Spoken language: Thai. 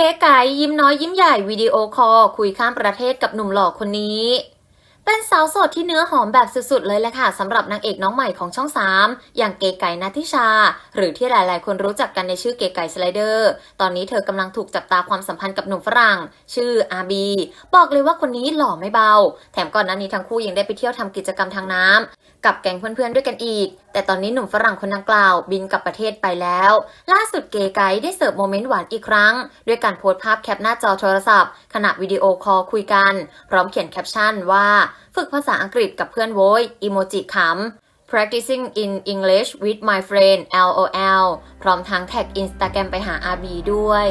เก๋ไก๋ยิ้มน้อยยิ้มใหญ่วิดีโอคอลคุยข้ามประเทศกับหนุ่มหล่อคนนี้ เป็นสาวโสดที่เนื้อหอมแบบสุดๆเลยแหละค่ะสำหรับนางเอกน้องใหม่ของช่อง 3 อย่างเก๋ไก่นัทิชา หรือที่หลายๆ คนรู้จักกันในชื่อเก๋ไก่สไลเดอร์ ตอนนี้เธอกำลังถูกจับตาความสัมพันธ์กับหนุ่มฝรั่ง ชื่ออาบีบอกเลยว่าคนนี้หล่อไม่เบา แถมก่อนหน้านี้ทั้งคู่ยังได้ไปเที่ยวทำกิจกรรมทางน้ำกับแก๊งเพื่อนๆด้วยกันอีก แต่ตอนนี้หนุ่มฝรั่งคนดังกล่าว บินกลับประเทศไปแล้ว ล่าสุดเก๋ไก๋ได้เสิร์ฟโมเมนต์หวานอีกครั้ง ด้วยการโพสต์ภาพแคปหน้าจอโทรศัพท์ขณะวิดีโอคอลคุยกัน พร้อมเขียนแคปชั่นว่าฝึกภาษาอังกฤษกับเพื่อนโว้ยอีโมจิขำ practicing in English with my friend LOL พร้อมทั้งแท็ก Instagram ไปหาอาบีด้วย